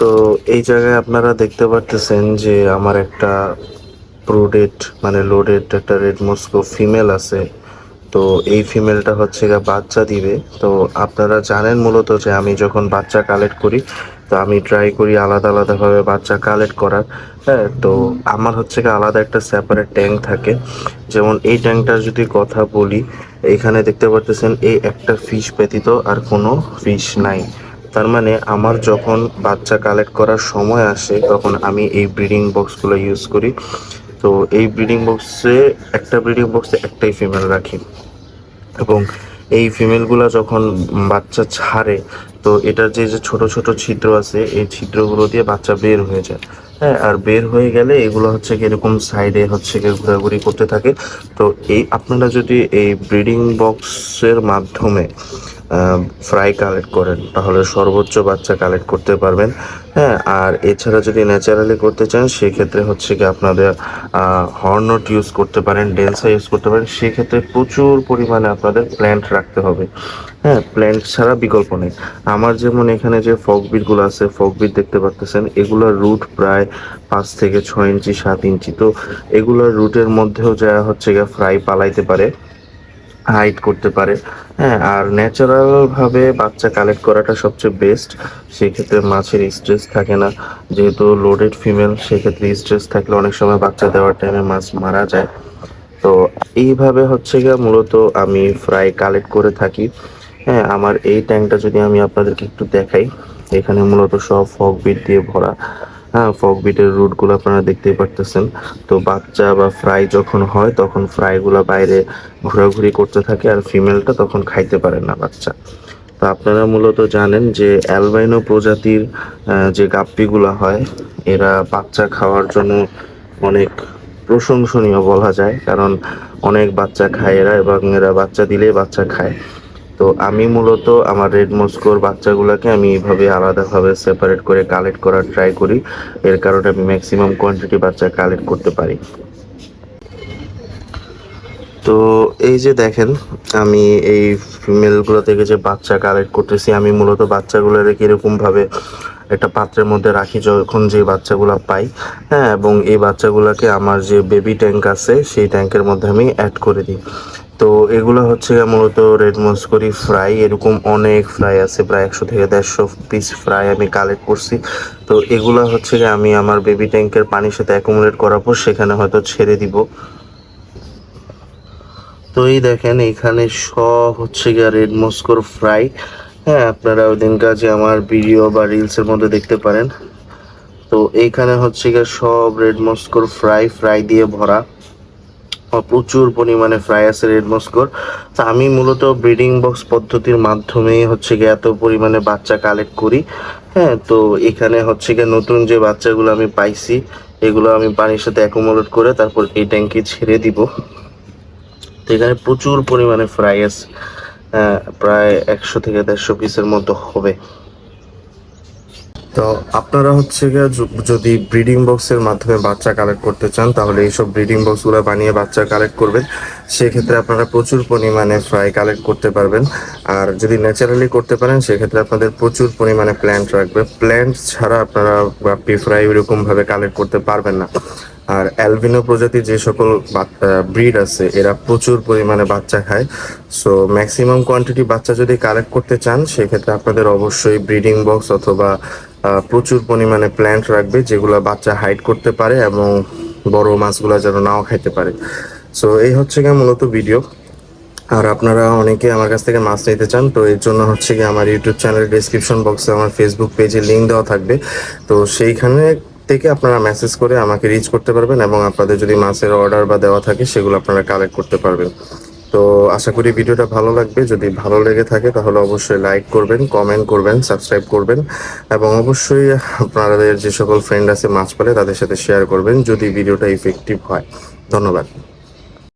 তো এই জায়গায় আপনারা দেখতে পারতেছেন যে আমার একটা প্রোডেড মানে লোডেড একটা রেড মস্কো ফিমেল আছে। তো এই ফিমেলটা হচ্ছে বাচ্চা দিবে। তো আপনারা জানেন মূলত যে আমি যখন বাচ্চা কালেক্ট করি, তো আমি ট্রাই করি আলাদা আলাদাভাবে বাচ্চা কালেক্ট করার। হ্যাঁ তো আমার হচ্ছে আলাদা একটা সেপারেট ট্যাঙ্ক থাকে। যেমন এই ট্যাঙ্কটার যদি কথা বলি, এখানে দেখতে পারতেছেন এই একটা ফিশ ব্যতীত আর কোনো ফিশ নাই। তার মানে আমার যখন বাচ্চা কালেক্ট করার সময় আসে, তখন আমি এই ব্রিডিং বক্সগুলো ইউজ করি। তো এই ব্রিডিং বক্সে একটা ব্রিডিং বক্সে একটাই ফিমেল রাখি। এবং এই ফিমেলগুলো যখন বাচ্চা ছাড়ে, তো এটার যে যে ছোট ছোট ছিদ্র আছে, এই ছিদ্রগুলো দিয়ে বাচ্চা বের হয়ে যায়। হ্যাঁ আর বের হয়ে গেলে এগুলো হচ্ছে কি এরকম সাইডে হচ্ছে কি ঘোরাঘুরি করতে থাকে। তো এই, আপনারা যদি এই ব্রিডিং বক্সের মাধ্যমে ফ্রাই কালেক্ট করেন, তাহলে সর্বোচ্চ বাচ্চা কালেক্ট করতে পারবেন। হ্যাঁ আর এছাড়া যদি ন্যাচারালি করতে চান, সেক্ষেত্রে হচ্ছে কি আপনাদের হর্নট ইউজ করতে পারেন ডেন্সা ইউজ করতে পারেন। সেক্ষেত্রে প্রচুর পরিমাণে আপনাদের প্ল্যান্ট রাখতে হবে। হ্যাঁ প্ল্যান্ট ছাড়া বিকল্প নেই। আমার যেমন এখানে যে ফকবিটগুলো আছে ফকবিট দেখতে পাচ্তেছেন এগুলোর রুট প্রায় পাঁচ থেকে ছয় ইঞ্চি, সাত ইঞ্চি। তো এগুলোর রুটের মধ্যেও যা হচ্ছে গিয়ে ফ্রাই পালাইতে পারে। হাইট করতে পারে। হ্যাঁ আর ন্যাচারাল ভাবে বাচ্চা কালেক্ট করাটা সবচেয়ে বেস্ট সেক্ষেত্রে মাছের স্ট্রেস থাকে না। যেহেতু লোডেড ফিমেল সেক্ষেত্রে স্ট্রেস থাকলে অনেক সময় বাচ্চা দেওয়ার টাইমে মাছ মারা যায়। তো এইভাবে হচ্ছে গিয়ে মূলত আমি ফ্রাই কালেক্ট করে থাকি। হ্যাঁ আমার এই ট্যাঙ্কটা যদি আমি আপনাদেরকে একটু দেখাই, এখানে মূলত সব ফক বিট দিয়ে ভরা। হ্যাঁ ফক বিটের রুটগুলো আপনারা দেখতেই পারতেছেন। তো বাচ্চা বা ফ্রাই যখন হয়, তখন ফ্রাইগুলো বাইরে ঘোরাঘুরি করতে থাকে আর ফিমেলটা তখন খাইতে পারে না বাচ্চা। তো আপনারা মূলত জানেন যে অ্যালবাইনো প্রজাতির যে গাপ্পিগুলো হয়, এরা বাচ্চা খাওয়ার জন্য অনেক প্রশংসনীয় বলা যায়। কারণ অনেক বাচ্চা খায় এরা এবং এরা বাচ্চা দিলেই বাচ্চা খায়। তো আমি মূলত আমার রেড মস্কোর বাচ্চাগুলোকে আমি এইভাবে আলাদাভাবে সেপারেট করে কালেক্ট করার ট্রাই করি। এর কারণে আমি ম্যাক্সিমাম কোয়ান্টিটি বাচ্চা কালেক্ট করতে পারি। তো এই যে দেখেন, আমি এই ফিমেলগুলো থেকে যে বাচ্চা কালেক্ট করতেছি, আমি মূলত বাচ্চাগুলো রেখে এরকমভাবে একটা পাত্রের মধ্যে রাখি যখন যে বাচ্চাগুলো পাই। হ্যাঁ এবং এই বাচ্চাগুলোকে আমার যে বেবি ট্যাঙ্ক আছে, সেই ট্যাঙ্কের মধ্যে আমি অ্যাড করে দিই। তো এগুলো হচ্ছে মূলত রেড মস্করি ফ্রাই এরকম অনেক ফ্রাই আছে, প্রায় একশো থেকে দেড়শো পিস ফ্রাই আমি কালেক্ট করছি। তো এগুলো হচ্ছে আমি আমার বেবি ট্যাঙ্কের পানির সাথে অ্যাকুমুলেট করার পর সেখানে হয়তো ছেড়ে দিব। তো এই দেখেন, এখানে সব হচ্ছে গিয়ে রেড মস্কোর ফ্রাই হ্যাঁ আপনারা ওই দিন কাজে আমার ভিডিও বা রিলসের মধ্যে দেখতে পারেন। তো এইখানে হচ্ছে গিয়ে সব রেড মস্কোর ফ্রাই ফ্রাই দিয়ে ভরা। প্রচুর পরিমাণে ফ্রাই আছে রেড মস্কোর। তো আমি মূলত ব্রিডিং বক্স পদ্ধতির মাধ্যমে হচ্ছে গিয়ে এত পরিমাণে বাচ্চা কালেক্ট করি। হ্যাঁ তো এখানে হচ্ছে গিয়ে নতুন যে বাচ্চাগুলো আমি পাইছি, এগুলো আমি পানির সাথে অ্যাকোমোডেট করে তারপর এই ট্যাঙ্কে ছেড়ে দিব। তো এখানে প্রচুর পরিমাণে ফ্রাই আছে প্রায় একশো থেকে দেড়শো পিসের মতো হবে। তো আপনারা হচ্ছে গিয়ে যদি ব্রিডিং বক্সের মাধ্যমে বাচ্চা কালেক্ট করতে চান, তাহলে এইসব ব্রিডিং বক্সগুলো বানিয়ে বাচ্চা কালেক্ট করবেন। সেক্ষেত্রে আপনারা প্রচুর পরিমাণে ফ্রাই কালেক্ট করতে পারবেন। আর যদি ন্যাচারালি করতে পারেন, সেক্ষেত্রে আপনাদের প্রচুর পরিমাণে প্ল্যান্ট রাখবে। প্ল্যান্ট ছাড়া আপনারা গাপ্পি ফ্রাই ওইরকমভাবে কালেক্ট করতে পারবেন না। আর অ্যালবিনো প্রজাতির যে সকল ব্রিড আছে, এরা প্রচুর পরিমাণে বাচ্চা খায়। সো ম্যাক্সিমাম কোয়ান্টিটি বাচ্চা যদি কালেক্ট করতে চান, সেক্ষেত্রে আপনাদের অবশ্যই ব্রিডিং বক্স অথবা প্রচুর পরিমাণে প্ল্যান্ট রাখবে, যেগুলো বাচ্চা হাইড করতে পারে এবং বড় মাছগুলো যেন নাও খাইতে পারে। সো এই হচ্ছে গিয়ে মূলত ভিডিও আর আপনারা অনেকে আমার কাছ থেকে মাছ নিতে চান, তো এর জন্য হচ্ছে কি আমার ইউটিউব চ্যানেলের ডিসক্রিপশন বক্সে আমার ফেসবুক পেজে লিঙ্ক দেওয়া থাকবে। তো সেইখানে থেকে আপনারা মেসেজ করে আমাকে রিচ করতে পারবেন এবং আপনাদের যদি মাছের অর্ডার বা দেওয়া থাকে, সেগুলো আপনারা কালেক্ট করতে পারবেন। তো আশা করি ভিডিওটা ভালো লাগবে। যদি ভালো লেগে থাকে তাহলে অবশ্যই লাইক করবেন কমেন্ট করবেন সাবস্ক্রাইব করবেন এবং অবশ্যই আপনাদের যে সকল ফ্রেন্ড আছে মাছ পালে তাদের সাথে শেয়ার করবেন যদি ভিডিওটা ইফেক্টিভ হয়। ধন্যবাদ।